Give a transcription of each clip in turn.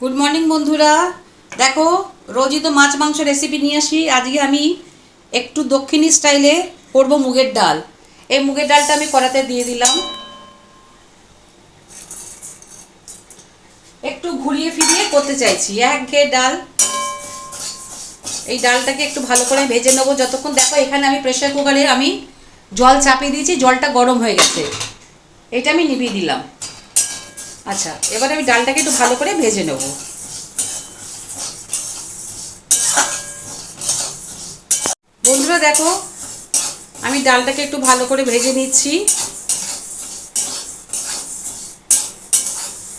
Good morning বন্ধুরা। দেখো, রোজই তো মাছ মাংস রেসিপি নিয়ে আসি। আজকে আমি একটু দক্ষিণী স্টাইলে করব মুগের ডাল। এই মুগের ডালটা আমি কড়াতে দিয়ে দিলাম। একটু ঘুরিয়ে ফিরিয়ে করতে চাইছি। এক ঘেয়ে ডাল, এই ডালটাকে একটু ভালো করে ভেজে নেব যতক্ষণ। দেখো, এখানে আমি প্রেশার কুকারে আমি জল চাপিয়ে দিয়েছি। জলটা গরম হয়ে গেছে। এটা আমি নিভিয়ে দিলাম। আচ্ছা এবার আমি ডালটাকে একটু ভালো করে ভেজে নেব। বন্ধুরা দেখো, আমি ডালটাকে একটু ভালো করে ভেজে নিচ্ছি।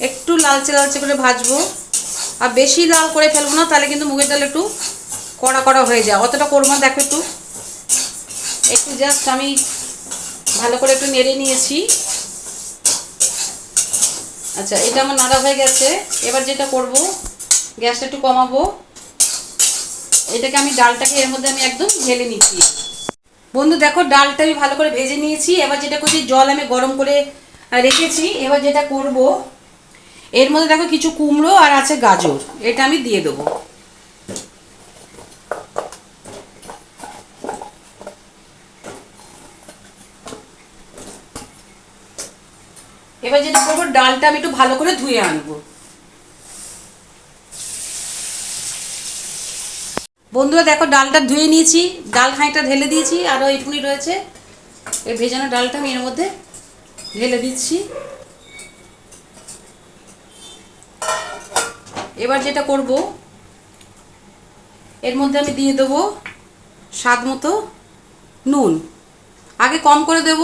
একটু লালচে লালচে করে ভাজবো। আর বেশি লাল করে ফেলব না, তাহলে কিন্তু মুগের ডাল একটু কড়া কড়া হয়ে যায়। অতটা করব না, দেখো একটু। একটু জাস্ট আমি ভালো করে একটু নেড়ে নিয়েছি। আচ্ছা এটা আমার নাড়া হয়ে গেছে। এবার যেটা করব, গ্যাসটা একটু কমাবো। এটাকে আমি ডালটাকে এর মধ্যে আমি একদম ঢেলে নিচ্ছি। বন্ধু, দেখো ডালটা আমি ভালো করে ভেজে নিয়েছি। এবার যেটা করছি, জল আমি গরম করে রেখেছি। এবার যেটা করব, এর মধ্যে দেখো কিছু কুমড়ো আর আছে গাজর। এটা আমি দিয়ে দেবো। এবার যেটা করব, ডালটা আমি একটু ভালো করে ধুয়ে আনব। বন্ধুরা, দেখো ডালটা ধুয়ে নিয়েছি, ডাল খাঁইটা ঢেলে দিয়েছি আরও এইটুকুনি রয়েছে। এই ভেজানো ডালটা আমি এর মধ্যে ঢেলে দিচ্ছি। এবার যেটা করব, এর মধ্যে আমি দিয়ে দেবো স্বাদ মতো নুন। আগে কম করে দেব,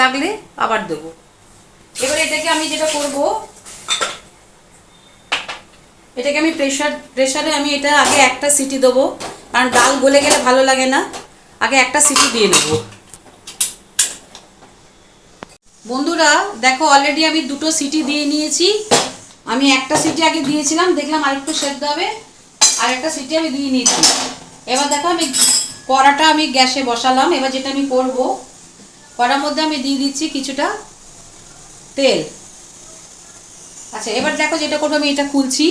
লাগলে আবার দেবো। এবার এটাকে আমি যেটা করব, এটাকে আমি প্রেশার প্রেশারে আমি এটা আগে একটা সিটি দেবো, কারণ ডাল গলে গেলে ভালো লাগে না। আগে একটা সিটি দিয়ে নেব। বন্ধুরা, দেখো অলরেডি আমি দুটো সিটি দিয়ে নিয়েছি। আমি একটা সিটি আগে দিয়েছিলাম, দেখলাম আরেকটু সেদ্ধ হবে। আর একটা সিটি আমি দিয়ে নিয়েছি। এবার দেখো আমি কড়াটা আমি গ্যাসে বসালাম। এবার যেটা আমি করব, কড়ার মধ্যে আমি দিয়ে দিচ্ছি কিছুটা তেল। আচ্ছা এবার দেখো যেটা করব, আমি এটা খুলছি।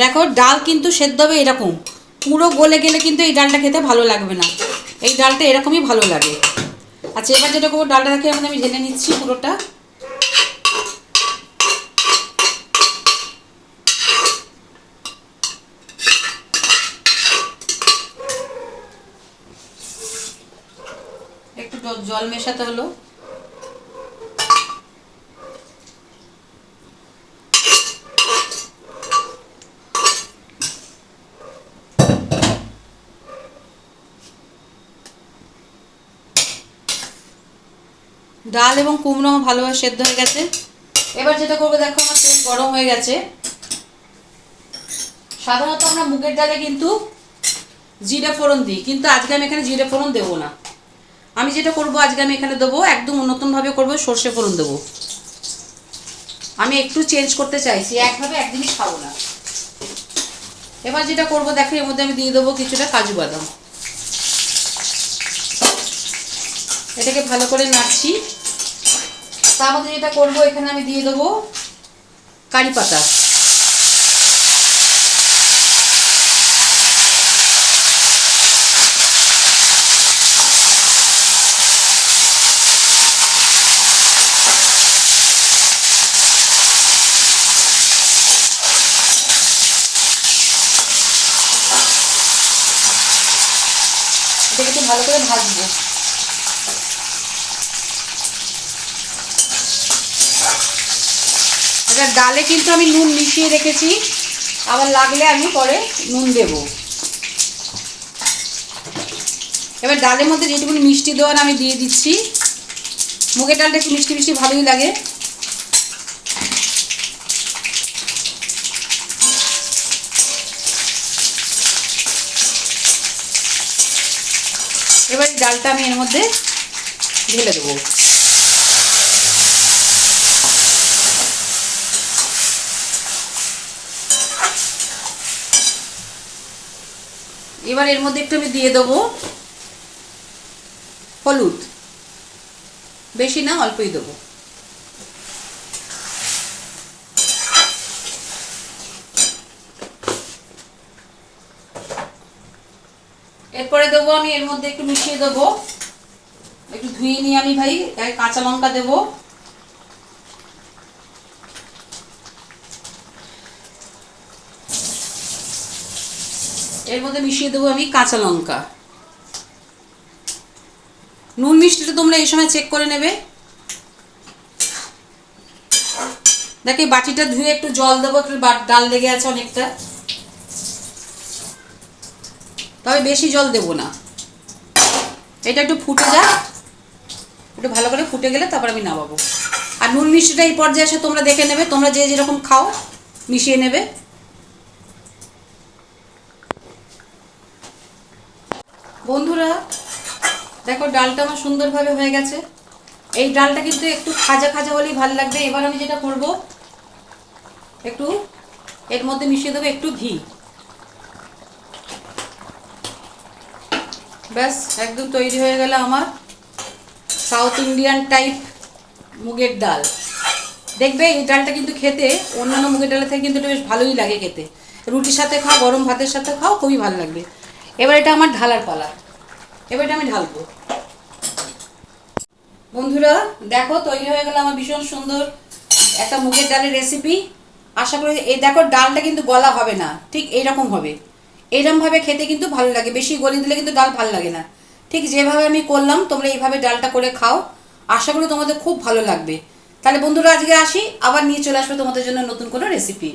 দেখো, ডাল কিন্তু সেদ্ধ হবে এরকম। পুরো গলে গেলে কিন্তু এই ডালটা খেতে ভালো লাগবে না। এই ডালটা এরকমই ভালো লাগে। আচ্ছা এবার যেটা করব, ডালটা দেখে আমি ঢেলে নিচ্ছি পুরোটা। জল মেশাতে হলো। ডাল এবং কুমড়ো ভালোভাবে সেদ্ধ হয়ে গেছে। এবার যেটা করব, দেখো আমার তেল গরম হয়ে গেছে। সাধারণত আমরা মুগের ডালে কিন্তু জিরে ফোড়ন দিই, কিন্তু আজকে আমি এখানে জিরে ফোড়ন দেবো না। আমি যেটা করব, আজকে আমি এখানে দেবো, একদম নতুনভাবে করব, সর্ষে ফোড়ন দেবো। আমি একটু চেঞ্জ করতে চাইছি, একভাবে একদিনই খাব না। এবার যেটা করব, দেখো, এর মধ্যে আমি দিয়ে দেবো কিছুটা কাজু বাদাম। এটাকে ভালো করে নাড়ছি। তার মধ্যে যেটা করব, এখানে আমি দিয়ে দেবো কারি পাতা। ভালো করে ভাজবো। এটা ডালে কিন্তু আমি নুন মিশিয়ে রেখেছি। আবার লাগলে আমি পরে নুন দেব। এবার ডালের মধ্যে যেটুকুনি মিষ্টি দেওয়ার আমি দিয়ে দিচ্ছি। মুগের ডালটা একটু মিষ্টি মিষ্টি ভালোই লাগে। এবার এই ডালটা আমি এর মধ্যে ঢেলে দেবো। এবার এর মধ্যে একটু আমি দিয়ে দেবো হলুদ। বেশি না, অল্পই দেবো। এরপরে দেবো আমি, এর মধ্যে একটু মিশিয়ে দেবো। একটু ধুয়ে নিয়ে আমি ভাই কাঁচা লঙ্কা দেবো। এর মধ্যে মিশিয়ে দেবো আমি কাঁচা লঙ্কা। নুন মিষ্টিটা তোমরা এই সময় চেক করে নেবে। দেখে বাটিটা ধুয়ে একটু জল দেবো, একটু ডাল লেগে আছে অনেকটা। তবে বেশি জল দেবো না। এটা একটু ফুটে যাক। একটু ভালো করে ফুটে গেলে তারপর আমি নামাবো। আর নুন মিষ্টিটা এই পর্যায়ে এসে তোমরা দেখে নেবে, তোমরা যে যেরকম খাও, মিশিয়ে নেবে। বন্ধুরা, দেখো ডালটা আমার সুন্দরভাবে হয়ে গেছে। এই ডালটা কিন্তু একটু খাজা খাজা হলেই ভালো লাগবে। এবার আমি যেটা করব, একটু এর মধ্যে মিশিয়ে দেবো একটু ঘি। ব্যাস, একদম তৈরি হয়ে গেল আমার সাউথ ইন্ডিয়ান টাইপ মুগের ডাল। দেখবে এই ডালটা কিন্তু খেতে, অন্যান্য মুগের ডালের থেকে কিন্তু এটা বেশ ভালোই লাগে খেতে। রুটির সাথে খাও, গরম ভাতের সাথে খাও, খুবই ভালো লাগবে। এবার এটা আমার ঢালার পালা। এবার এটা আমি ঢালবো। বন্ধুরা, দেখো তৈরি হয়ে গেল আমার ভীষণ সুন্দর একটা মুগের ডালের রেসিপি আশা করি এই দেখো, ডালটা কিন্তু গলা হবে না, ঠিক এইরকম হবে। এইরকমভাবে খেতে কিন্তু ভালো লাগে। বেশি গলি দিলে কিন্তু ডাল ভালো লাগে না। ঠিক যেভাবে আমি করলাম, তোমরা এইভাবে ডালটা করে খাও। আশা করি তোমাদের খুব ভালো লাগবে। তাহলে বন্ধুরা, আজকে আসি, আবার নিয়ে চলে আসবে তোমাদের জন্য নতুন কোনো রেসিপি